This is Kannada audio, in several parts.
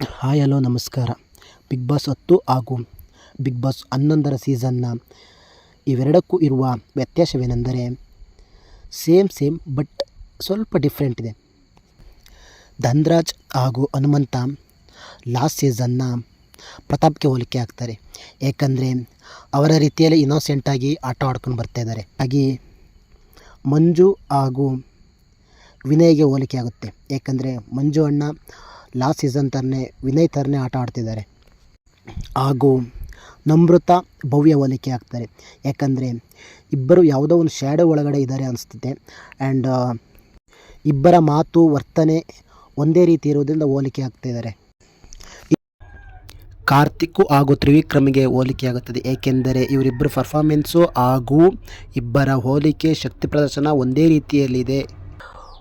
ಹಾಯ್, ಹಲೋ, ನಮಸ್ಕಾರ. ಬಿಗ್ ಬಾಸ್ ಹತ್ತು ಹಾಗೂ ಬಿಗ್ ಬಾಸ್ ಹನ್ನೊಂದರ ಸೀಸನ್ನ ಇವೆರಡಕ್ಕೂ ಇರುವ ವ್ಯತ್ಯಾಸವೇನೆಂದರೆ ಸೇಮ್ ಸೇಮ್, ಬಟ್ ಸ್ವಲ್ಪ ಡಿಫ್ರೆಂಟ್ ಇದೆ. ಧನ್ರಾಜ್ ಹಾಗೂ ಹನುಮಂತ ಲಾಸ್ಟ್ ಸೀಸನ್ನ ಪ್ರತಾಪ್ಗೆ ಹೋಲಿಕೆ ಆಗ್ತಾರೆ. ಏಕೆಂದರೆ ಅವರ ರೀತಿಯಲ್ಲಿ ಇನ್ನೋಸೆಂಟಾಗಿ ಆಟ ಆಡ್ಕೊಂಡು ಬರ್ತಾ ಇದ್ದಾರೆ. ಹಾಗೆ ಮಂಜು ಹಾಗೂ ವಿನಯ್ಗೆ ಹೋಲಿಕೆ ಆಗುತ್ತೆ. ಏಕೆಂದರೆ ಮಂಜು ಅಣ್ಣ ಲಾಸ್ಟ್ ಸೀಸನ್ ಥರನೇ ವಿನಯ್ ಥರನೇ ಆಟ ಆಡ್ತಿದ್ದಾರೆ. ಹಾಗೂ ನಮೃತ ಭವ್ಯ ಹೋಲಿಕೆ ಆಗ್ತಾರೆ. ಯಾಕಂದರೆ ಇಬ್ಬರು ಯಾವುದೋ ಒಂದು ಶ್ಯಾಡೋ ಒಳಗಡೆ ಇದ್ದಾರೆ ಅನಿಸ್ತಿದೆ ಆ್ಯಂಡ್ ಇಬ್ಬರ ಮಾತು, ವರ್ತನೆ ಒಂದೇ ರೀತಿ ಇರೋದ್ರಿಂದ ಹೋಲಿಕೆ ಆಗ್ತಿದ್ದಾರೆ ಕಾರ್ತಿಕ್ಕು ಹಾಗೂ ತ್ರಿವಿಕ್ರಮಿಗೆ ಹೋಲಿಕೆ ಆಗುತ್ತದೆ. ಏಕೆಂದರೆ ಇವರಿಬ್ಬರ ಪರ್ಫಾರ್ಮೆನ್ಸು ಹಾಗೂ ಇಬ್ಬರ ಹೋಲಿಕೆ ಶಕ್ತಿ ಪ್ರದರ್ಶನ ಒಂದೇ ರೀತಿಯಲ್ಲಿದೆ.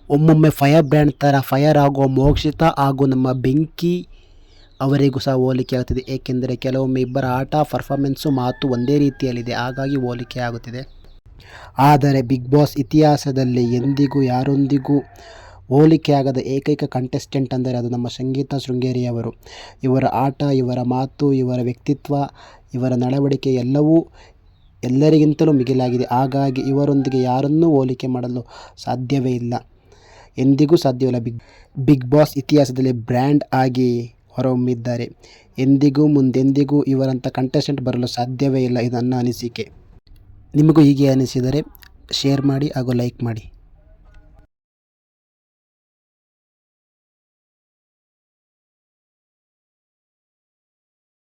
ಒಮ್ಮೊಮ್ಮೆ ಫಯರ್ ಬ್ರ್ಯಾಂಡ್ ಥರ ಫಯರ್ ಆಗುವ, ಮೋಕ್ಷಿತ ಹಾಗೂ ನಮ್ಮ ಬೆಂಕಿ ಅವರಿಗೂ ಸಹ ಹೋಲಿಕೆ ಆಗ್ತಿದೆ ಏಕೆಂದರೆ ಕೆಲವೊಮ್ಮೆ ಇಬ್ಬರ ಆಟ ಪರ್ಫಾರ್ಮೆನ್ಸು ಮಾತು ಒಂದೇ ರೀತಿಯಲ್ಲಿದೆ. ಹಾಗಾಗಿ ಹೋಲಿಕೆ ಆಗುತ್ತಿದೆ. ಆದರೆ ಬಿಗ್ ಬಾಸ್ ಇತಿಹಾಸದಲ್ಲಿ ಎಂದಿಗೂ ಯಾರೊಂದಿಗೂ ಹೋಲಿಕೆಯಾಗದ ಏಕೈಕ ಕಂಟೆಸ್ಟೆಂಟ್ ಅಂದರೆ ಅದು ನಮ್ಮ ಸಂಗೀತ ಶೃಂಗೇರಿಯವರು. ಇವರ ಆಟ, ಇವರ ಮಾತು, ಇವರ ವ್ಯಕ್ತಿತ್ವ, ಇವರ ನಡವಳಿಕೆ ಎಲ್ಲವೂ ಎಲ್ಲರಿಗಿಂತಲೂ ಮಿಗಿಲಾಗಿದೆ. ಹಾಗಾಗಿ ಇವರೊಂದಿಗೆ ಯಾರನ್ನೂ ಹೋಲಿಕೆ ಮಾಡಲು ಸಾಧ್ಯವೇ ಇಲ್ಲ. ಎಂದಿಗೂ ಸಾಧ್ಯವಿಲ್ಲ. ಬಿಗ್ ಬಿಗ್ ಬಾಸ್ ಇತಿಹಾಸದಲ್ಲಿ ಬ್ರ್ಯಾಂಡ್ ಆಗಿ ಹೊರಹೊಮ್ಮಿದ್ದಾರೆ. ಎಂದಿಗೂ ಮುಂದೆಂದಿಗೂ ಇವರಂಥ ಕಂಟೆಸ್ಟೆಂಟ್ ಬರಲು ಸಾಧ್ಯವೇ ಇಲ್ಲ ಇದು ನನ್ನ ಅನಿಸಿಕೆ. ನಿಮಗೂ ಹೀಗೆ ಅನಿಸಿದರೆ ಶೇರ್ ಮಾಡಿ ಹಾಗೂ ಲೈಕ್ ಮಾಡಿ.